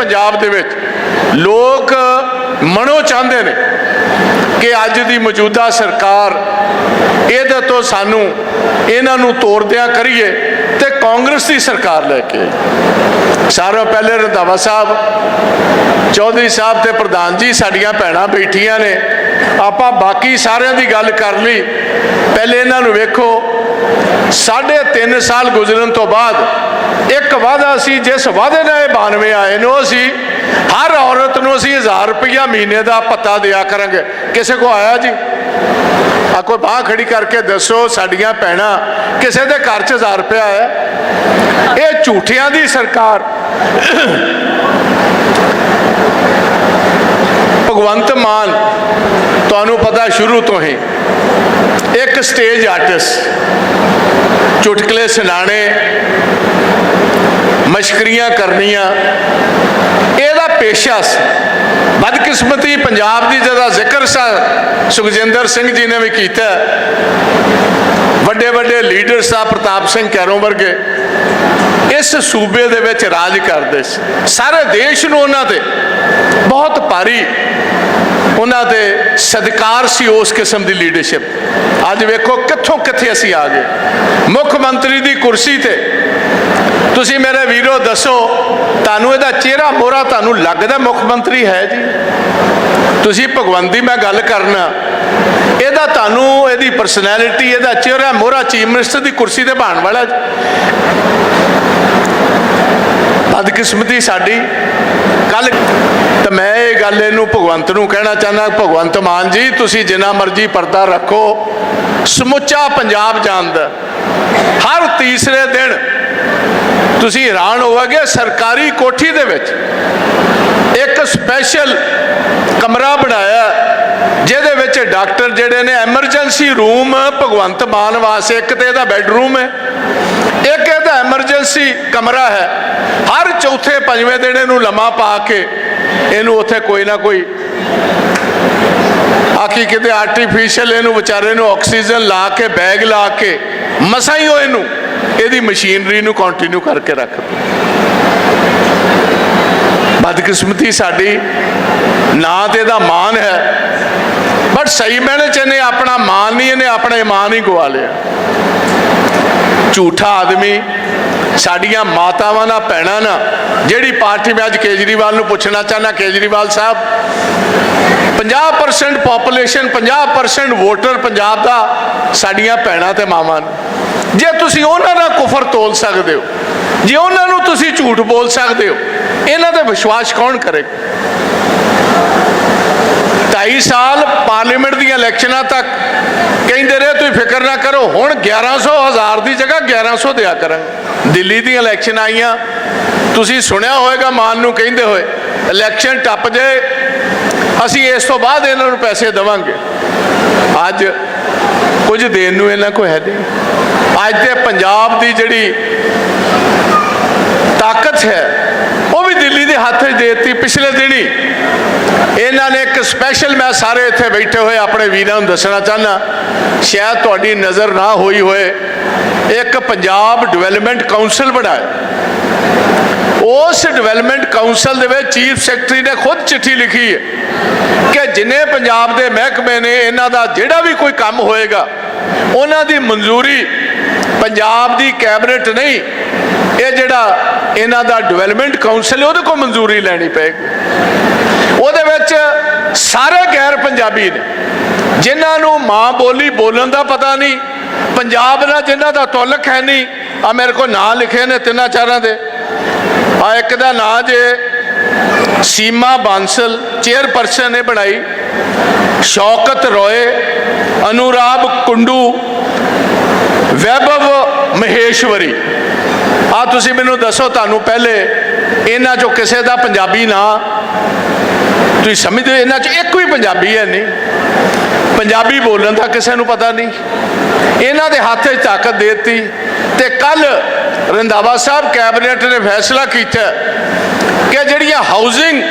ਪੰਜਾਬ ਦੇ ਵਿੱਚ ਲੋਕ ਮਨੋ ਚਾਹੁੰਦੇ ਨੇ ਕਿ ਅੱਜ ਦੀ ਮੌਜੂਦਾ ਸਰਕਾਰ ਇਹਦੇ ਤੋਂ ਸਾਨੂੰ ਇਹਨਾਂ ਨੂੰ ਤੋੜਦਿਆਂ ਕਰੀਏ ਤੇ ਕਾਂਗਰਸ ਦੀ ਸਰਕਾਰ ਲੈ ਕੇ ਆਈਏ। ਸਾਰਿਆਂ ਪਹਿਲੇ ਰੰਧਾਵਾ ਸਾਹਿਬ, ਚੌਧਰੀ ਸਾਹਿਬ ਤੇ ਪ੍ਰਧਾਨ ਜੀ ਸਾਡੀਆਂ ਭੈਣਾਂ ਬੈਠੀਆਂ ਨੇ ਆਪਾਂ ਬਾਕੀ ਸਾਰਿਆਂ ਦੀ ਗੱਲ ਕਰ ਲਈ ਪਹਿਲੇ ਇਹਨਾਂ ਨੂੰ ਵੇਖੋ ਸਾਢੇ 3 ਸਾਲ ਗੁਜ਼ਰਨ ਤੋਂ ਬਾਅਦ ਇੱਕ ਵਾਅਦਾ ਸੀ, ਜਿਸ ਵਾਅਦੇ ਨਾਲ ਇਹ 92 ਆਏ ਨੇ, ਉਹ ਅਸੀਂ ਹਰ ਔਰਤ ਨੂੰ ਅਸੀਂ 1000 ਰੁਪਇਆ ਮਹੀਨੇ ਦਾ ਪੱਤਾ ਦਿਆ ਕਰਾਂਗੇ। ਕਿਸੇ ਕੋ ਆਇਆ ਜੀ? ਆ ਕੋਈ ਬਾਹ ਖੜੀ ਕਰਕੇ ਦੱਸੋ, ਸਾਡੀਆਂ ਭੈਣਾਂ ਕਿਸੇ ਦੇ ਘਰ 'ਚ 1000 ਰੁਪਇਆ ਆਇਆ ਇਹ ਝੂਠਿਆਂ ਦੀ ਸਰਕਾਰ। ਭਗਵੰਤ ਮਾਨ, ਤੁਹਾਨੂੰ ਪਤਾ ਸ਼ੁਰੂ ਤੋਂ ਹੀ ਇੱਕ ਸਟੇਜ ਆਰਟਿਸਟ ਚੁਟਕਲੇ ਸੁਣਾਣੇ ਮਸ਼ਕਰੀਆਂ ਕਰਨੀਆਂ, ਇਹਦਾ ਪੇਸ਼ਾ ਸੀ, ਬਦਕਿਸਮਤੀ ਪੰਜਾਬ ਦੀ ਜਿਹਦਾ ਜ਼ਿਕਰ ਸਾ, ਸੁਖਜਿੰਦਰ ਸਿੰਘ ਜੀ ਨੇ ਵੀ ਕੀਤਾ। ਵੱਡੇ ਵੱਡੇ ਲੀਡਰ ਸਾਹਿਬ ਪ੍ਰਤਾਪ ਸਿੰਘ ਕੈਰੋਂ ਵਰਗੇ, ਇਸ ਸੂਬੇ ਦੇ ਵਿੱਚ ਰਾਜ ਕਰਦੇ ਸੀ। ਸਾਰੇ ਦੇਸ਼ ਨੂੰ ਉਹਨਾਂ ਤੇ ਬਹੁਤ ਭਾਰੀ ਉਹਨਾਂ ਦੇ ਸਤਿਕਾਰ ਸੀ ਉਸ ਕਿਸਮ ਦੀ ਲੀਡਰਸ਼ਿਪ ਅੱਜ ਵੇਖੋ ਕਿੱਥੋਂ ਕਿੱਥੇ ਅਸੀਂ ਆ ਗਏ। ਮੁੱਖ ਮੰਤਰੀ ਦੀ ਕੁਰਸੀ ਤੇ। ਤੁਸੀਂ ਮੇਰੇ ਵੀਰੋ ਦੱਸੋ, ਤੁਹਾਨੂੰ ਇਹਦਾ ਚਿਹਰਾ ਮੋਹਰਾ ਤੁਹਾਨੂੰ ਲੱਗਦਾ ਮੁੱਖ ਮੰਤਰੀ ਹੈ ਜੀ? ਤੁਸੀਂ ਭਗਵੰਤ ਦੀ ਮੈਂ ਗੱਲ ਕਰਨਾ। ਇਹਦਾ ਤੁਹਾਨੂੰ ਇਹਦੀ ਪਰਸਨੈਲਿਟੀ ਇਹਦਾ ਚਿਹਰਾ ਮੋਹਰਾ ਚੀਫ ਮਿਨਿਸਟਰ ਦੀ ਕੁਰਸੀ ਤੇ ਬਾਣ ਵਾਲਾ ਜੀ। ਬਦਕਿਸਮਤੀ ਸਾਡੀ। ਕੱਲ ਤਾਂ ਮੈਂ ਇਹ ਗੱਲ ਇਹਨੂੰ ਭਗਵੰਤ ਨੂੰ ਕਹਿਣਾ ਚਾਹੁੰਦਾ, ਭਗਵੰਤ ਮਾਨ ਜੀ, ਤੁਸੀਂ ਜਿੰਨਾ ਮਰਜ਼ੀ ਪਰਦਾ ਰੱਖੋ। ਸਮੁੱਚਾ ਪੰਜਾਬ ਜਾਣਦਾ ਹਰ ਤੀਸਰੇ ਦਿਨ ਤੁਸੀਂ ਹੈਰਾਨ ਹੋਵੋਗੇ, ਸਰਕਾਰੀ ਕੋਠੀ ਦੇ ਵਿੱਚ ਇੱਕ ਸਪੈਸ਼ਲ ਕਮਰਾ ਬਣਾਇਆ ਜਿਹਦੇ ਵਿੱਚ ਡਾਕਟਰ ਜਿਹੜੇ ਨੇ, ਐਮਰਜੈਂਸੀ ਰੂਮ ਭਗਵੰਤ ਮਾਨ ਵਾਸਤੇ ਇੱਕ ਤੇ ਇਹਦਾ ਬੈੱਡਰੂਮ ਹੈ। ਐਮਰਜੈਂਸੀ ਕਮਰਾ ਹੈ। ਹਰ ਚੌਥੇ ਪੰਜਵੇਂ ਦਿਨ ਇਹਨੂੰ ਲੰਮਾ ਪਾ ਕੇ ਇਹਨੂੰ ਉੱਥੇ ਕੋਈ ਨਾ ਕੋਈ ਆਖੀ ਕਿਤੇ ਆਰਟੀਫੀਸ਼ੀਅਲ ਇਹਨੂੰ ਵਿਚਾਰੇ ਨੂੰ ਆਕਸੀਜਨ ਲਾ ਕੇ, ਬੈਗ ਲਾ ਕੇ, ਮਸਾਂ ਹੀ ਉਹ ਇਹਨੂੰ, ਇਹਦੀ ਮਸ਼ੀਨਰੀ ਨੂੰ ਕੰਟੀਨਿਊ ਕਰਕੇ ਰੱਖ ਬਦਕਿਸਮਤੀ ਸਾਡੀ, ਨਾ ਤੇ ਇਹਦਾ ਮਾਨ ਹੈ ਬਟ ਸਹੀ ਮੈਨੇ ਚ ਇਹਨੇ ਆਪਣਾ ਮਾਨ ਨਹੀਂ, ਇਹਨੇ ਆਪਣਾ ਇਮਾਨ ਹੀ ਗਵਾ ਲਿਆ। ਝੂਠਾ ਆਦਮੀ ਸਾਡੀਆਂ ਮਾਤਾਵਾਂ ਨਾਲ ਭੈਣਾਂ ਨਾਲ ਜਿਹੜੀ ਪਾਰਟੀ ਮੈਂ ਅੱਜ ਕੇਜਰੀਵਾਲ ਨੂੰ ਪੁੱਛਣਾ ਚਾਹਨਾ ਕੇਜਰੀਵਾਲ ਸਾਹਿਬ 50% ਪੋਪੂਲੇਸ਼ਨ 50% ਵੋਟਰ ਪੰਜਾਬ ਦਾ ਸਾਡੀਆਂ ਭੈਣਾਂ ਤੇ ਮਾਵਾਂ ਨੇ। ਜੇ ਤੁਸੀਂ ਉਹਨਾਂ ਨਾਲ ਕੁਫਰ ਤੋਲ ਸਕਦੇ ਹੋ, ਜੇ ਉਹਨਾਂ ਨੂੰ ਤੁਸੀਂ ਝੂਠ ਬੋਲ ਸਕਦੇ ਹੋ, ਇਹਨਾਂ ਤੇ ਵਿਸ਼ਵਾਸ ਕੌਣ ਕਰੇਗਾ 2.5 ਸਾਲ ਪਾਰਲੀਮੈਂਟ ਦੀਆਂ ਇਲੈਕਸ਼ਨਾਂ ਤੱਕ ਕਹਿੰਦੇ ਰਹੇ, ਤੁਸੀਂ ਫਿਕਰ ਨਾ ਕਰੋ, ਹੁਣ 1100 ਹਜ਼ਾਰ ਦੀ ਜਗ੍ਹਾ 1100 ਦਿਆ ਕਰਾਂਗੇ। ਦਿੱਲੀ ਦੀਆਂ ਇਲੈਕਸ਼ਨ ਆਈਆਂ, ਤੁਸੀਂ ਸੁਣਿਆ ਹੋਵੇਗਾ ਮਾਨ ਨੂੰ ਕਹਿੰਦੇ ਹੋਏ, ਇਲੈਕਸ਼ਨ ਟੱਪ ਜਾਏ, ਅਸੀਂ ਇਸ ਤੋਂ ਬਾਅਦ ਇਹਨਾਂ ਨੂੰ ਪੈਸੇ ਦੇਵਾਂਗੇ। ਅੱਜ ਕੁਝ ਦੇਣ ਨੂੰ ਇਹਨਾਂ ਕੋਲ ਹੈ ਨਹੀਂ। ਅੱਜ ਤੇ ਪੰਜਾਬ ਦੀ ਜਿਹੜੀ ਤਾਕਤ ਹੈ, ਉਹ ਵੀ ਦਿੱਲੀ ਦੇ ਹੱਥ 'ਚ ਦੇ ਦਿੱਤੀ, ਪਿਛਲੇ ਦਿਨੀ ਇਹਨਾਂ ਨੇ ਇੱਕ ਸਪੈਸ਼ਲ ਮੈਂ ਸਾਰੇ ਇੱਥੇ ਬੈਠੇ ਹੋਏ ਆਪਣੇ ਵੀਰਾਂ ਨੂੰ ਦੱਸਣਾ ਚਾਹਨਾ ਸ਼ਾਇਦ ਤੁਹਾਡੀ ਨਜ਼ਰ ਨਾ ਹੋਈ ਹੋਏ, ਇੱਕ ਪੰਜਾਬ ਡਿਵੈਲਪਮੈਂਟ ਕਾਉਂਸਲ ਬਣਾਇਆ। ਉਸ ਡਿਵੈਲਪਮੈਂਟ ਕਾਉਂਸਲ ਦੇ ਵਿੱਚ ਚੀਫ ਸੈਕਟਰੀ ਨੇ ਖੁਦ ਚਿੱਠੀ ਲਿਖੀ ਹੈ ਕਿ ਜਿੰਨੇ ਪੰਜਾਬ ਦੇ ਮਹਿਕਮੇ ਨੇ, ਇਹਨਾਂ ਦਾ ਜਿਹੜਾ ਵੀ ਕੋਈ ਕੰਮ ਹੋਏਗਾ, ਉਹਨਾਂ ਦੀ ਮਨਜ਼ੂਰੀ ਪੰਜਾਬ ਦੀ ਕੈਬਨਿਟ ਨਹੀਂ, ਇਹ ਜਿਹੜਾ ਇਹਨਾਂ ਦਾ ਡਿਵੈਲਪਮੈਂਟ ਕਾਉਂਸਲ ਉਹਦੇ ਕੋਲ ਮਨਜ਼ੂਰੀ ਲੈਣੀ ਪਏਗੀ। ਉਹਦੇ ਵਿੱਚ ਸਾਰੇ ਗੈਰ ਪੰਜਾਬੀ ਨੇ। ਜਿਨ੍ਹਾਂ ਨੂੰ ਮਾਂ ਬੋਲੀ ਬੋਲਣ ਦਾ ਪਤਾ ਨਹੀਂ, ਪੰਜਾਬ ਨਾਲ ਜਿਨ੍ਹਾਂ ਦਾ ਤਾਲੁਕ ਹੈ ਨਹੀਂ ਆ ਮੇਰੇ ਕੋਲ ਨਾਂ ਲਿਖੇ ਨੇ ਤਿੰਨਾਂ ਚਾਰਾਂ ਦੇ। ਆ ਇੱਕ ਦਾ ਨਾਂ ਜੇ ਸੀਮਾ ਬਾਂਸਲ, ਚੇਅਰਪਰਸਨ ਨੇ ਬਣਾਈ। ਸ਼ੌਕਤ ਰੋਏ ਅਨੁਰਾਗ ਕੁੰਡੂ, ਵੈਭਵ ਮਹੇਸ਼ਵਰੀ। ਆ ਤੁਸੀਂ ਮੈਨੂੰ ਦੱਸੋ, ਤੁਹਾਨੂੰ ਪਹਿਲੇ ਇਹਨਾਂ ਚੋਂ ਕਿਸੇ ਦਾ ਪੰਜਾਬੀ ਨਾਂ ਤੁਸੀਂ ਸਮਝਦੇ ਹੋ, ਇਹਨਾਂ 'ਚ ਇੱਕ ਵੀ ਪੰਜਾਬੀ ਹੈ ਨਹੀਂ। ਪੰਜਾਬੀ ਬੋਲਣ ਦਾ ਕਿਸੇ ਨੂੰ ਪਤਾ ਨਹੀਂ। ਇਹਨਾਂ ਦੇ ਹੱਥ 'ਚ ਤਾਕਤ ਦੇ ਦਿੱਤੀ ਤੇ ਕੱਲ ਰੰਧਾਵਾ ਸਾਹਿਬ ਕੈਬਨਿਟ ਨੇ ਫੈਸਲਾ ਕੀਤਾ ਕਿ ਜਿਹੜੀਆਂ ਹਾਊਸਿੰਗ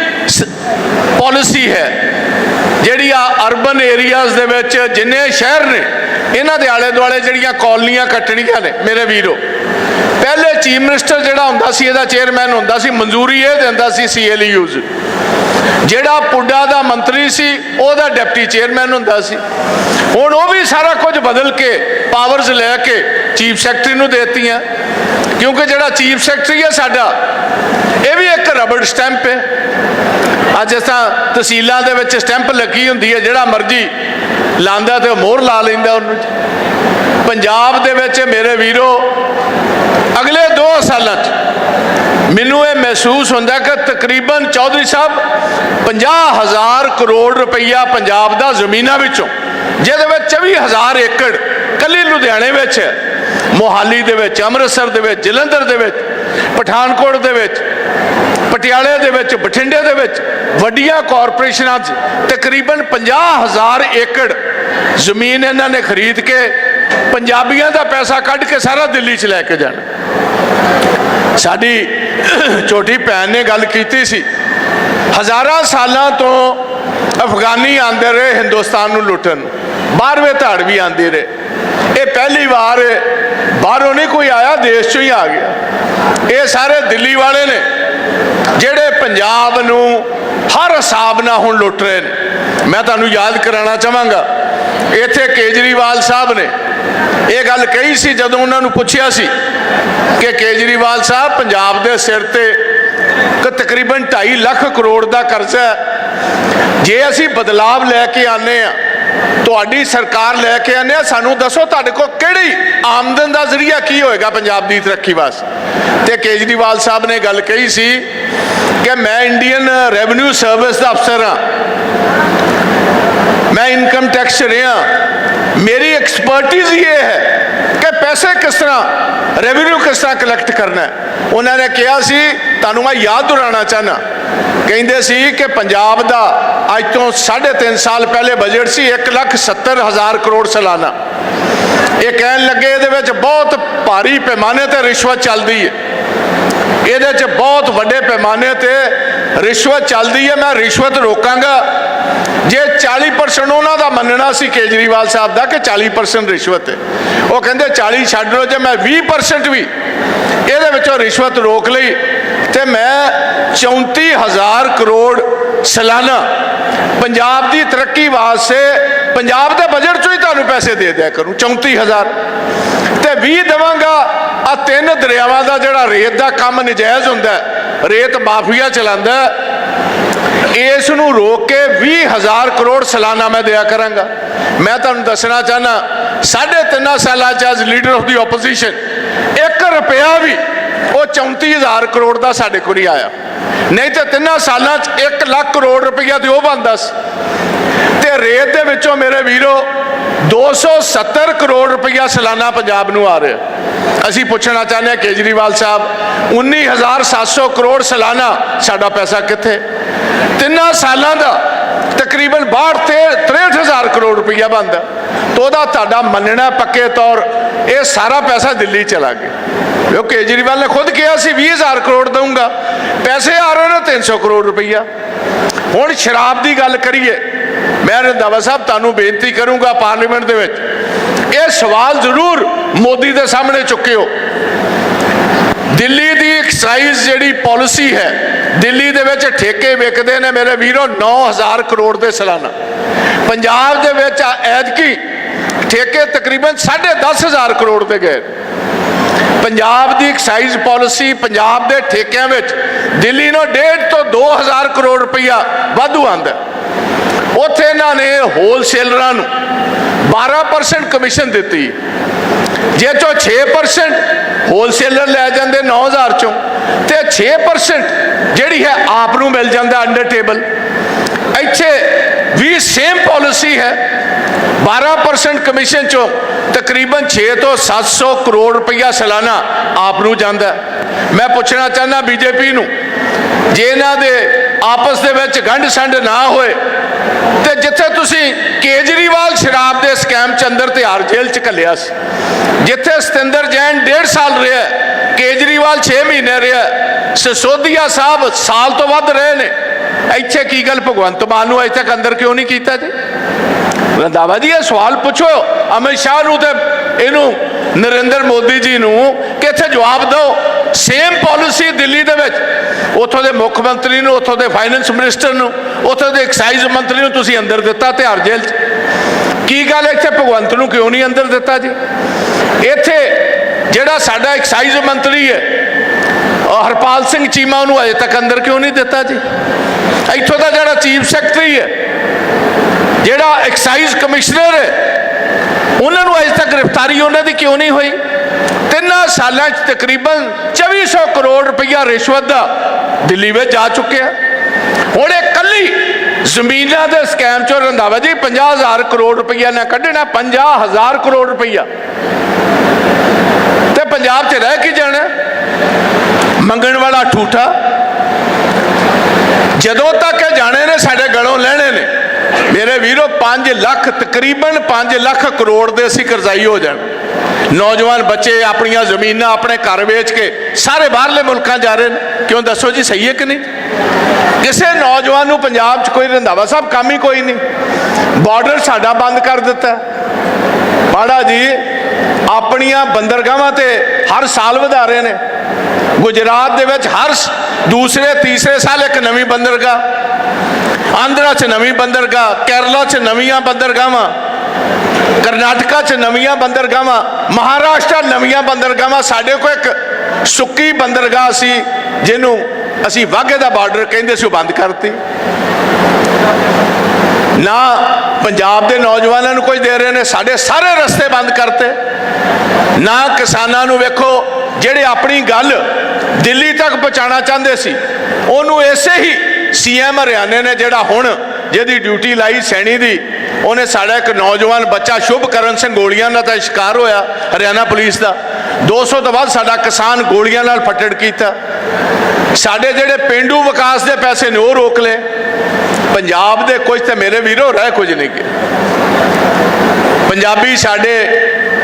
ਪਾਲਿਸੀ ਹੈ ਜਿਹੜੀ ਆ ਅਰਬਨ ਏਰੀਆਜ਼ ਦੇ ਵਿੱਚ ਜਿੰਨੇ ਸ਼ਹਿਰ ਨੇ, ਇਹਨਾਂ ਦੇ ਆਲੇ ਦੁਆਲੇ ਜਿਹੜੀਆਂ ਕਾਲਨੀਆਂ ਕੱਟਣੀਆਂ ਨੇ, ਮੇਰੇ ਵੀਰੋ। ਪਹਿਲੇ ਚੀਫ ਮਿਨਿਸਟਰ ਜਿਹੜਾ ਹੁੰਦਾ ਸੀ, ਇਹਦਾ ਚੇਅਰਮੈਨ ਹੁੰਦਾ ਸੀ, ਮਨਜ਼ੂਰੀ ਇਹ ਦਿੰਦਾ ਸੀ ਸੀਐਲਯੂਜ਼ ਜਿਹੜਾ ਪੁੱਡਾ ਦਾ ਮੰਤਰੀ ਸੀ, ਉਹਦਾ ਡਿਪਟੀ ਚੇਅਰਮੈਨ ਹੁੰਦਾ ਸੀ। ਹੁਣ ਉਹ ਵੀ ਸਾਰਾ ਕੁਝ ਬਦਲ ਕੇ ਪਾਵਰਸ ਲੈ ਕੇ ਚੀਫ ਸੈਕਟਰੀ ਨੂੰ ਦੇਤੀਆਂ। ਕਿਉਂਕਿ ਜਿਹੜਾ ਚੀਫ ਸੈਕਟਰੀ ਹੈ ਸਾਡਾ, ਇਹ ਵੀ ਇੱਕ ਰਬੜ ਸਟੈਂਪ ਹੈ। ਅੱਜ ਜਿਸ ਤਰ੍ਹਾਂ ਤਹਿਸੀਲਾਂ ਦੇ ਵਿੱਚ ਸਟੈਂਪ ਲੱਗੀ ਹੁੰਦੀ ਹੈ ਜਿਹੜਾ ਮਰਜ਼ੀ ਲਾਂਦਾ ਤੇ ਉਹ ਮੋਹਰ ਲਾ ਲੈਂਦਾ ਉਹਨੂੰ। ਪੰਜਾਬ ਦੇ ਵਿੱਚ ਮੇਰੇ ਵੀਰੋ ਅਗਲੇ 2 ਸਾਲਾਂ 'ਚ ਮੈਨੂੰ ਇਹ ਮਹਿਸੂਸ ਹੁੰਦਾ ਕਿ ਤਕਰੀਬਨ ਚੌਧਰੀ ਸਾਹਿਬ 50000 ਕਰੋੜ ਰੁਪਈਆ ਪੰਜਾਬ ਦਾ ਜ਼ਮੀਨਾਂ ਵਿੱਚੋਂ ਜਿਹਦੇ ਵਿੱਚ 24000 ਏਕੜ ਕੱਲੀ ਲੁਧਿਆਣੇ ਵਿੱਚ ਹੈ, ਮੋਹਾਲੀ ਦੇ ਵਿੱਚ ਅੰਮ੍ਰਿਤਸਰ ਦੇ ਵਿੱਚ ਜਲੰਧਰ ਦੇ ਵਿੱਚ ਪਠਾਨਕੋਟ ਦੇ ਵਿੱਚ ਪਟਿਆਲੇ ਦੇ ਵਿੱਚ, ਬਠਿੰਡੇ ਦੇ ਵਿੱਚ ਵੱਡੀਆਂ ਕਾਰਪੋਰੇਸ਼ਨਾਂ 'ਚ ਤਕਰੀਬਨ 50000 ਏਕੜ ਜ਼ਮੀਨ ਇਹਨਾਂ ਨੇ ਖਰੀਦ ਕੇ ਪੰਜਾਬੀਆਂ ਦਾ ਪੈਸਾ ਕੱਢ ਕੇ ਸਾਰਾ ਦਿੱਲੀ 'ਚ ਲੈ ਕੇ ਜਾਣਾ। ਸਾਡੀ ਛੋਟੀ ਭੈਣ ਨੇ ਗੱਲ ਕੀਤੀ ਸੀ। ਹਜ਼ਾਰਾਂ ਸਾਲਾਂ ਤੋਂ ਅਫਗਾਨੀ ਆਂਦੇ ਰਹੇ ਹਿੰਦੁਸਤਾਨ ਨੂੰ ਲੁੱਟਣ। 12ਵੇਂ ਧੜ ਵੀ ਆਂਦੇ ਰਹੇ। ਇਹ ਪਹਿਲੀ ਵਾਰ ਬਾਹਰੋਂ ਨਹੀਂ ਕੋਈ ਆਇਆ, ਦੇਸ਼ ਚੋਂ ਹੀ ਆ ਗਿਆ। ਇਹ ਸਾਰੇ ਦਿੱਲੀ ਵਾਲੇ ਨੇ ਜਿਹੜੇ ਪੰਜਾਬ ਨੂੰ ਹਰ ਹਿਸਾਬ ਨਾਲ ਹੁਣ ਲੁੱਟ ਰਹੇ ਨੇ। ਮੈਂ ਤੁਹਾਨੂੰ ਯਾਦ ਕਰਾਉਣਾ ਚਾਹਾਂਗਾ। ਇੱਥੇ ਕੇਜਰੀਵਾਲ ਸਾਹਿਬ ਨੇ ਇਹ ਗੱਲ ਕਹੀ ਸੀ ਜਦੋਂ ਉਹਨਾਂ ਨੂੰ ਪੁੱਛਿਆ ਸੀ ਕਿ ਕੇਜਰੀਵਾਲ ਸਾਹਿਬ, ਪੰਜਾਬ ਦੇ ਸਿਰ ਤੇ ਕਿ ਤਕਰੀਬਨ 2.5 ਲੱਖ ਕਰੋੜ ਦਾ ਕਰਜ਼ਾ ਹੈ। ਜੇ ਅਸੀਂ ਬਦਲਾਵ ਲੈ ਕੇ ਆਨੇ ਆ ਤੁਹਾਡੀ ਸਰਕਾਰ ਲੈ ਕੇ ਆਨੇ ਆ, ਸਾਨੂੰ ਦੱਸੋ ਤੁਹਾਡੇ ਕੋਲ ਕਿਹੜੀ ਆਮਦਨ ਦਾ ਜ਼ਰੀਆ ਕੀ ਹੋਏਗਾ ਪੰਜਾਬ ਦੀ ਤਰੱਕੀ ਵਾਸਤੇ? ਤੇ ਕੇਜਰੀਵਾਲ ਸਾਹਿਬ ਨੇ ਗੱਲ ਕਹੀ ਸੀ ਕਿ ਮੈਂ ਇੰਡੀਅਨ ਰੈਵਨਿਊ ਸਰਵਿਸ ਦਾ ਅਫਸਰ ਹਾਂ। ਮੈਂ ਇਨਕਮ ਟੈਕਸ ਰਿਹਾ। ਮੇਰੀ ਐਕਸਪਰਟਿਜ਼ ਇਹ ਹੈ ਕਿ ਪੈਸੇ ਕਿਸ ਤਰ੍ਹਾਂ, ਰੈਵਨਿਊ ਕਿਸ ਤਰ੍ਹਾਂ ਕਲੈਕਟ ਕਰਨਾ ਹੈ। ਉਹਨਾਂ ਨੇ ਕਿਹਾ ਸੀ, ਤੁਹਾਨੂੰ ਮੈਂ ਯਾਦ ਦਿਲਾਉਣਾ ਚਾਹਨਾ ਕਹਿੰਦੇ ਸੀ ਕਿ ਪੰਜਾਬ ਦਾ ਅੱਜ ਤੋਂ 3.5 ਸਾਲ ਪਹਿਲੇ ਬਜਟ ਸੀ 1,70,000 ਕਰੋੜ ਸਾਲਾਨਾ। ਇਹ ਕਹਿਣ ਲੱਗੇ ਇਹਦੇ ਵਿੱਚ ਬਹੁਤ ਭਾਰੀ ਪੈਮਾਨੇ ਤੇ ਰਿਸ਼ਵਤ ਚੱਲਦੀ ਹੈ। ਇਹਦੇ 'ਚ ਬਹੁਤ ਵੱਡੇ ਪੈਮਾਨੇ ਤੇ ਰਿਸ਼ਵਤ ਚੱਲਦੀ ਹੈ। ਮੈਂ ਰਿਸ਼ਵਤ ਰੋਕਾਂਗਾ। ਜੇ 40% ਉਹਨਾਂ ਦਾ ਮੰਨਣਾ ਸੀ ਕੇਜਰੀਵਾਲ ਸਾਹਿਬ ਦਾ ਕਿ 40% ਰਿਸ਼ਵਤ ਹੈ। ਉਹ ਕਹਿੰਦੇ 40 ਛੱਡ ਲਓ ਜੇ ਮੈਂ 20% ਵੀ ਇਹਦੇ ਵਿੱਚੋਂ ਰਿਸ਼ਵਤ ਰੋਕ ਲਈ ਤੇ ਮੈਂ 34000 ਕਰੋੜ ਸਾਲਾਨਾ ਪੰਜਾਬ ਦੀ ਤਰੱਕੀ ਵਾਸਤੇ ਪੰਜਾਬ ਦੇ ਬਜਟ ਚੋਂ ਹੀ ਤੁਹਾਨੂੰ ਪੈਸੇ ਦੇ ਦਿਆ ਕਰੂੰ 34000 ਤੇ 20 ਦੇਵਾਂਗਾ ਆ ਤਿੰਨ ਦਰਿਆਵਾਂ ਦਾ ਜਿਹੜਾ ਰੇਤ ਦਾ ਕੰਮ ਨਜਾਇਜ਼ ਹੁੰਦਾ ਰੇਤ ਮਾਫੀਆ ਚਲਾਉਂਦਾ ਇਸ ਨੂੰ ਰੋਕ ਕੇ 20000 ਕਰੋੜ ਸਾਲਾਨਾ ਮੈਂ ਦਿਆ ਕਰਾਂਗਾ। ਮੈਂ ਤੁਹਾਨੂੰ ਦੱਸਣਾ ਚਾਹਨਾ ਸਾਢੇ ਤਿੰਨਾਂ ਸਾਲਾਂ ਚ as leader of the opposition 1 ਰੁਪਿਆ ਵੀ ਉਹ 34000 ਕਰੋੜ ਦਾ ਸਾਡੇ ਕੋਲ ਹੀ ਆਇਆ। ਨਹੀਂ ਤੇ ਤਿੰਨਾਂ ਸਾਲਾਂ ਚ 1 ਲੱਖ ਕਰੋੜ ਰੁਪਈਆ ਤੇ ਉਹ ਬਣਦਾ ਸੀ। ਤੇ ਰੇਤ ਦੇ ਵਿੱਚੋਂ ਮੇਰੇ ਵੀਰੋ 270 ਕਰੋੜ ਰੁਪਈਆ ਸਾਲਾਨਾ ਪੰਜਾਬ ਨੂੰ ਆ ਰਿਹਾ। ਅਸੀਂ ਪੁੱਛਣਾ ਚਾਹੁੰਦੇ ਹਾਂ ਕੇਜਰੀਵਾਲ ਸਾਹਿਬ 19700 ਕਰੋੜ ਸਾਲਾਨਾ ਸਾਡਾ ਪੈਸਾ ਕਿੱਥੇ? ਤਿੰਨਾਂ ਸਾਲਾਂ ਦਾ ਤਕਰੀਬਨ 62 ਤੇ 63000 ਕਰੋੜ ਰੁਪਈਆ ਬਣਦਾ। ਤਾਂ ਉਹਦਾ ਤੁਹਾਡਾ ਮੰਨਣਾ ਪੱਕੇ ਤੌਰ ਇਹ ਸਾਰਾ ਪੈਸਾ ਦਿੱਲੀ ਚਲਾ ਗਿਆ ਜੋ ਕੇਜਰੀਵਾਲ ਨੇ ਖੁਦ ਕਿਹਾ ਸੀ 20000 ਕਰੋੜ ਦਊਂਗਾ। ਪੈਸੇ ਆ ਰਹੇ ਨੇ 300 ਕਰੋੜ ਰੁਪਈਆ। ਹੁਣ ਸ਼ਰਾਬ ਦੀ ਗੱਲ ਕਰੀਏ, ਮੈਂ ਰੰਧਾਵਾ ਸਾਹਿਬ ਤੁਹਾਨੂੰ ਬੇਨਤੀ ਕਰੂੰਗਾ ਪਾਰਲੀਮੈਂਟ ਦੇ ਵਿੱਚ, ਇਹ ਸਵਾਲ ਜ਼ਰੂਰ ਮੋਦੀ ਦੇ ਸਾਹਮਣੇ ਚੁੱਕਿਓ। ਦਿੱਲੀ ਦੀ ਐਕਸਾਈਜ਼ ਜਿਹੜੀ ਪਾਲਿਸੀ ਹੈ, ਦਿੱਲੀ ਦੇ ਵਿੱਚ ਠੇਕੇ ਵਿਕਦੇ ਨੇ ਮੇਰੇ ਵੀਰੋ 9000 ਕਰੋੜ ਦੇ ਸਾਲਾਨਾ। ਪੰਜਾਬ ਦੇ ਵਿੱਚ ਐਤਕੀ ਠੇਕੇ ਤਕਰੀਬਨ 10500 ਕਰੋੜ 'ਤੇ ਗਏ। ਪੰਜਾਬ ਦੀ ਐਕਸਾਈਜ਼ ਪਾਲਿਸੀ ਪੰਜਾਬ ਦੇ ਠੇਕਿਆਂ ਵਿੱਚ ਦਿੱਲੀ ਨੂੰ 1.5 ਤੋਂ 2000 ਕਰੋੜ ਰੁਪਈਆ ਵਾਧੂ ਆਂਦਾ ਉੱਥੇ ਇਹਨਾਂ ਨੇ ਹੋਲਸੇਲਰਾਂ ਨੂੰ 12% ਕਮਿਸ਼ਨ ਦਿੱਤੀ। ਜੇ ਚੋਂ 6% ਹੋਲਸੇਲਰ ਲੈ ਜਾਂਦੇ 9000 ਚੋਂ, ਤੇ 6% ਜਿਹੜੀ ਹੈ ਆਪ ਨੂੰ ਮਿਲ ਜਾਂਦਾ ਅੰਡਰ ਟੇਬਲ ਇੱਥੇ ਵੀ ਸੇਮ ਪਾਲਿਸੀ ਹੈ। 12% ਕਮਿਸ਼ਨ ਚੋਂ ਤਕਰੀਬਨ 6 ਤੋਂ 700 ਕਰੋੜ ਰੁਪਈਆ ਸਾਲਾਨਾ ਆਪ ਨੂੰ ਜਾਂਦਾ ਮੈਂ ਪੁੱਛਣਾ ਚਾਹੁੰਦਾ ਬੀਜੇਪੀ ਨੂੰ, ਜੇ ਇਹਨਾਂ ਦੇ ਆਪਸ ਦੇ ਵਿੱਚ ਗੰਢ ਸੰਡ ਨਾ ਹੋਏ ਤੇ ਜਿੱਥੇ ਤੁਸੀਂ ਕੇਜਰੀਵਾਲ ਸ਼ਰਾਬ ਦੇ ਸਕੈਮ ਚ ਅੰਦਰ ਤਿਹਾੜ ਜੇਲ੍ਹ ਚ ਘੱਲਿਆ ਸੀ, ਜਿੱਥੇ ਸਤਿੰਦਰ ਜੈਨ 1.5 ਸਾਲ ਰਿਹਾ, ਕੇਜਰੀਵਾਲ 6 ਮਹੀਨੇ ਰਿਹਾ, ਸਿਸੋਦੀਆ ਸਾਹਿਬ ਸਾਲ ਤੋਂ ਵੱਧ ਰਹੇ ਨੇ। ਇੱਥੇ ਕੀ ਗੱਲ ਭਗਵੰਤ ਮਾਨ ਨੂੰ ਅਜੇ ਤੱਕ ਅੰਦਰ ਕਿਉਂ ਨਹੀਂ ਕੀਤਾ ਜੀ? ਰੰਧਾਵਾ ਜੀ, ਇਹ ਸਵਾਲ ਪੁੱਛੋ, ਅਮਿਤ ਸ਼ਾਹ ਨੂੰ ਤੇ ਇਹਨੂੰ ਨਰਿੰਦਰ ਮੋਦੀ ਜੀ ਨੂੰ ਕਿ ਇੱਥੇ ਜਵਾਬ ਦਿਓ। ਸੇਮ ਪਾਲਿਸੀ ਦਿੱਲੀ ਦੇ ਵਿੱਚ। ਉੱਥੋਂ ਦੇ ਮੁੱਖ ਮੰਤਰੀ ਨੂੰ, ਉੱਥੋਂ ਦੇ ਫਾਈਨੈਂਸ ਮਿਨਿਸਟਰ ਨੂੰ, ਉੱਥੋਂ ਦੇ ਐਕਸਾਈਜ਼ ਮੰਤਰੀ ਨੂੰ ਤੁਸੀਂ ਅੰਦਰ ਦਿੱਤਾ ਤਿਹਾੜ ਜੇਲ੍ਹ 'ਚ। ਕੀ ਗੱਲ ਇੱਥੇ? ਭਗਵੰਤ ਨੂੰ ਕਿਉਂ ਨਹੀਂ ਅੰਦਰ ਦਿੱਤਾ ਜੀ? ਇੱਥੇ ਜਿਹੜਾ ਸਾਡਾ ਐਕਸਾਈਜ਼ ਮੰਤਰੀ ਹੈ ਹਰਪਾਲ ਸਿੰਘ ਚੀਮਾ ਨੂੰ ਅਜੇ ਤੱਕ ਅੰਦਰ ਕਿਉਂ ਨਹੀਂ ਦਿੱਤਾ ਜੀ? ਇੱਥੋਂ ਦਾ ਜਿਹੜਾ ਚੀਫ ਸੈਕਟਰੀ ਹੈ, ਜਿਹੜਾ ਐਕਸਾਈਜ਼ ਕਮਿਸ਼ਨਰ ਹੈ, ਉਹਨਾਂ ਨੂੰ ਅਜੇ ਤੱਕ ਗ੍ਰਿਫਤਾਰੀ ਉਹਨਾਂ ਦੀ ਕਿਉਂ ਨਹੀਂ ਹੋਈ? ਤਿੰਨਾਂ ਸਾਲਾਂ 'ਚ ਤਕਰੀਬਨ 2400 ਕਰੋੜ ਰੁਪਈਆ ਰਿਸ਼ਵਤ ਦਾ ਦਿੱਲੀ ਵਿੱਚ ਜਾ ਚੁੱਕਿਆ ਹੁਣ ਇਹ ਕੱਲੀ ਜ਼ਮੀਨਾਂ ਦੇ ਸਕੈਮ ਚੋਂ ਰੰਧਾਵਾ ਜੀ 50000 ਕਰੋੜ ਰੁਪਈਆ ਨਾ ਕੱਢਣਾ 50000 ਕਰੋੜ ਰੁਪਈਆ। ਤੇ ਪੰਜਾਬ 'ਚ ਰਹਿ ਕੇ ਜਾਣਾ? ਮੰਗਣ ਵਾਲਾ ਠੂਠਾ। ਜਦੋਂ ਤੱਕ ਇਹ ਜਾਣੇ ਨੇ, ਸਾਡੇ ਗਲੋਂ ਲੈਣੇ ਨੇ। ਮੇਰੇ ਵੀਰੋ 5 ਲੱਖ, ਤਕਰੀਬਨ 5 ਲੱਖ ਕਰੋੜ ਦੇ ਅਸੀਂ ਕਰਜ਼ਾਈ ਹੋ ਜਾਣ। ਨੌਜਵਾਨ ਬੱਚੇ ਆਪਣੀਆਂ ਜ਼ਮੀਨਾਂ ਆਪਣੇ ਘਰ ਵੇਚ ਕੇ ਸਾਰੇ ਬਾਹਰਲੇ ਮੁਲਕਾਂ ਜਾ ਰਹੇ ਨੇ। ਕਿਉਂ ਦੱਸੋ ਜੀ, ਸਹੀ ਹੈ ਕਿ ਨਹੀਂ? ਕਿਸੇ ਨੌਜਵਾਨ ਨੂੰ ਪੰਜਾਬ 'ਚ ਕੋਈ ਰੰਧਾਵਾ ਸਾਹਿਬ ਕੰਮ ਹੀ ਕੋਈ ਨਹੀਂ। ਬਾਰਡਰ ਸਾਡਾ ਬੰਦ ਕਰ ਦਿੱਤਾ। ਬਾੜਾ ਜੀ, ਆਪਣੀਆਂ ਬੰਦਰਗਾਹਾਂ ਤੇ ਹਰ ਸਾਲ ਵਧਾ ਰਹੇ ਨੇ। ਗੁਜਰਾਤ ਦੇ ਵਿੱਚ ਹਰ ਦੂਸਰੇ, ਤੀਸਰੇ ਸਾਲ ਇੱਕ ਨਵੀਂ ਬੰਦਰਗਾਹ। ਆਂਧਰਾ 'ਚ ਨਵੀਂ ਬੰਦਰਗਾਹ, ਕੇਰਲਾ 'ਚ ਨਵੀਆਂ ਬੰਦਰਗਾਹਾਂ। ਕਰਨਾਟਕਾ 'ਚ ਨਵੀਆਂ ਬੰਦਰਗਾਹਾਂ, ਮਹਾਰਾਸ਼ਟਰ ਨਵੀਆਂ ਬੰਦਰਗਾਹਾਂ, ਸਾਡੇ ਕੋਲ ਇੱਕ ਸੁੱਕੀ ਬੰਦਰਗਾਹ ਸੀ, ਜਿਹਨੂੰ ਅਸੀਂ ਵਾਘੇ ਦਾ ਬਾਰਡਰ ਕਹਿੰਦੇ ਸੀ, ਉਹ ਬੰਦ ਕਰਤੀ। ਨਾ ਪੰਜਾਬ ਦੇ ਨੌਜਵਾਨਾਂ ਨੂੰ ਕੁਝ ਦੇ ਰਹੇ ਨੇ, ਸਾਡੇ ਸਾਰੇ ਰਸਤੇ ਬੰਦ ਕਰਤੇ। ਨਾ ਕਿਸਾਨਾਂ ਨੂੰ ਵੇਖੋ, ਜਿਹੜੇ ਆਪਣੀ ਗੱਲ ਦਿੱਲੀ ਤੱਕ ਪਹੁੰਚਾਉਣਾ ਚਾਹੁੰਦੇ ਸੀ, ਉਹਨੂੰ ਐਸੇ ਹੀ ਸੀਐਮ ਹਰਿਆਣੇ ਨੇ ਜਿਹੜਾ ਹੁਣ ਜਿਹਦੀ ਡਿਊਟੀ ਲਾਈ, ਸੈਣੀ ਦੀ ਉਹਨੇ ਸਾਡਾ ਇੱਕ ਨੌਜਵਾਨ ਬੱਚਾ ਸ਼ੁਭਕਰਨ ਸਿੰਘ ਗੋਲੀਆਂ ਦਾ ਤਾਂ ਸ਼ਿਕਾਰ ਹੋਇਆ, ਹਰਿਆਣਾ ਪੁਲਿਸ ਦਾ। 200 ਤੋਂ ਵੱਧ ਸਾਡਾ ਕਿਸਾਨ ਗੋਲੀਆਂ ਨਾਲ ਫੱਟੜ ਕੀਤਾ। ਸਾਡੇ ਜਿਹੜੇ ਪਿੰਡੂ ਵਿਕਾਸ ਦੇ ਪੈਸੇ ਨੇ, ਉਹ ਰੋਕ ਲਏ। ਪੰਜਾਬ ਦੇ ਕੁਝ ਤੇ ਮੇਰੇ ਵੀਰੋ, ਰਹਿ ਕੁਝ ਨਹੀਂ ਗਏ ਪੰਜਾਬੀ ਸਾਡੇ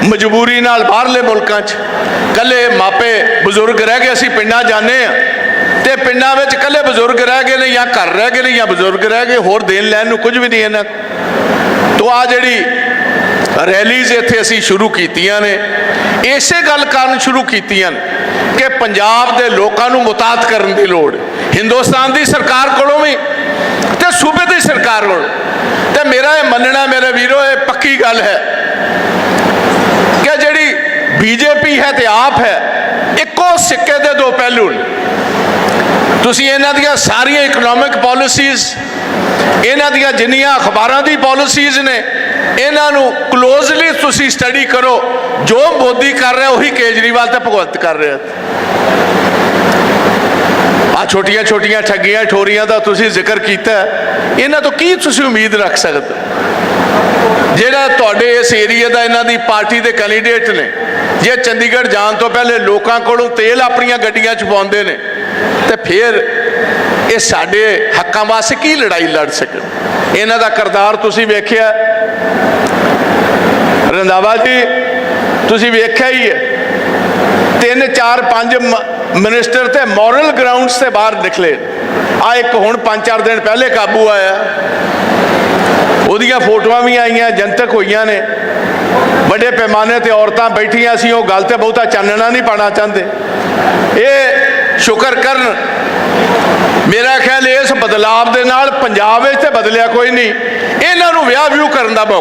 ਮਜਬੂਰੀ ਨਾਲ ਬਾਹਰਲੇ ਮੁਲਕਾਂ 'ਚ, ਕੱਲੇ ਮਾਪੇ ਬਜ਼ੁਰਗ ਰਹਿ ਗਏ, ਅਸੀਂ ਪਿੰਡਾਂ ਜਾਂਦੇ ਆ ਤੇ ਪਿੰਡਾਂ ਵਿੱਚ ਕੱਲੇ ਬਜ਼ੁਰਗ ਰਹਿ ਗਏ ਨੇ ਜਾਂ ਘਰ ਰਹਿ ਗਏ ਨੇ ਜਾਂ ਬਜ਼ੁਰਗ ਰਹਿ ਗਏ, ਹੋਰ ਦੇਣ ਲੈਣ ਨੂੰ ਕੁਝ ਵੀ ਨਹੀਂ ਇਹਨਾਂ ਤੋਂ ਆ ਜਿਹੜੀ ਰੈਲੀਜ਼ ਇੱਥੇ ਅਸੀਂ ਸ਼ੁਰੂ ਕੀਤੀਆਂ ਨੇ, ਇਸੇ ਗੱਲ ਕਾਰਨ ਸ਼ੁਰੂ ਕੀਤੀਆਂ ਕਿ ਪੰਜਾਬ ਦੇ ਲੋਕਾਂ ਨੂੰ ਮੁਤਾਤ ਕਰਨ ਦੀ ਲੋੜ, ਹਿੰਦੁਸਤਾਨ ਦੀ ਸਰਕਾਰ ਕੋਲੋਂ ਵੀ ਤੇ ਸੂਬੇ ਦੀ ਸਰਕਾਰ ਕੋਲੋਂ। ਤੇ ਮੇਰਾ ਇਹ ਮੰਨਣਾ, ਮੇਰੇ ਵੀਰੋ, ਇਹ ਪੱਕੀ ਗੱਲ ਹੈ ਕਿ ਜਿਹੜੀ ਬੀਜੇਪੀ ਹੈ ਤੇ ਆਪ ਹੈ, ਇੱਕੋ ਸਿੱਕੇ ਦੇ ਦੋ ਪਹਿਲੂ ਨੇ। ਤੁਸੀਂ ਇਹਨਾਂ ਦੀਆਂ ਸਾਰੀਆਂ ਇਕਨੋਮਿਕ ਪਾਲਿਸੀਜ਼ ਇਹਨਾਂ ਦੀਆਂ ਜਿੰਨੀਆਂ ਅਖਬਾਰਾਂ ਦੀ ਪਾਲਿਸੀਜ਼ ਨੇ, ਇਹਨਾਂ ਨੂੰ ਕਲੋਜ਼ਲੀ ਤੁਸੀਂ ਸਟੱਡੀ ਕਰੋ। ਜੋ ਮੋਦੀ ਕਰ ਰਿਹਾ, ਉਹੀ ਕੇਜਰੀਵਾਲ ਤੇ ਭਗਵੰਤ ਕਰ ਰਿਹਾ। ਆ ਛੋਟੀਆਂ ਛੋਟੀਆਂ ਠੱਗੀਆਂ ਠੋਰੀਆਂ ਦਾ ਤੁਸੀਂ ਜ਼ਿਕਰ ਕੀਤਾ ਇਹਨਾਂ ਤੋਂ ਕੀ ਤੁਸੀਂ ਉਮੀਦ ਰੱਖ ਸਕਦੇ? ਜਿਹੜਾ ਤੁਹਾਡੇ ਇਸ ਏਰੀਆ ਦਾ ਇਹਨਾਂ ਦੀ ਪਾਰਟੀ ਦੇ ਕੈਂਡੀਡੇਟ ਨੇ, ਜੇ ਚੰਡੀਗੜ੍ਹ ਜਾਣ ਤੋਂ ਪਹਿਲੇ ਲੋਕਾਂ ਕੋਲੋਂ ਤੇਲ ਆਪਣੀਆਂ ਗੱਡੀਆਂ 'ਚ ਪਾਉਂਦੇ ਨੇ, ਤੇ ਫਿਰ ਇਹ ਸਾਡੇ ਹੱਕਾਂ ਵਾਸਤੇ ਕੀ ਲੜਾਈ ਲੜ ਸਕਣ ਇਹਨਾਂ ਦਾ ਕਰਤਾਰ ਤੁਸੀਂ ਵੇਖਿਆ? ਰੰਦਾਵਾ ਜੀ, ਤੁਸੀਂ ਵੇਖਿਆ ਹੀ ਹੈ। ਤਿੰਨ, ਚਾਰ, ਪੰਜ ਮਿਨਿਸਟਰ ਤੇ ਮੋਰਲ ਗਰਾਊਂਡਸ ਤੇ ਬਾਹਰ ਨਿਕਲੇ। ਆ ਇੱਕ ਹੁਣ ਪੰਜ, ਚਾਰ ਦਿਨ ਪਹਿਲੇ ਕਾਬੂ ਆਇਆ। ਉਹਦੀਆਂ ਫੋਟੋਆਂ ਵੀ ਆਈਆਂ, ਜਨਤਕ ਹੋਈਆਂ ਨੇ। ਵੱਡੇ ਪੈਮਾਨੇ ਤੇ ਔਰਤਾਂ ਬੈਠੀਆਂ ਸੀ, ਉਹ ਗੱਲ ਤੇ ਬਹੁਤਾ ਚਾਨਣਾ ਨਹੀਂ ਪਾਣਾ ਚਾਹੁੰਦੇ। ਇਹ ਸ਼ੁਕਰ ਕਰਨ ਮੇਰਾ ਖਿਆਲ ਇਸ ਬਦਲਾਵ ਦੇ ਨਾਲ ਪੰਜਾਬ ਵਿੱਚ ਤੇ ਬਦਲਿਆ ਕੋਈ ਨਹੀਂ। ਇਹਨਾਂ ਨੂੰ ਵਿਆਹ ਵਿਊ ਕਰਨ ਦਾ ਮੌਕਾ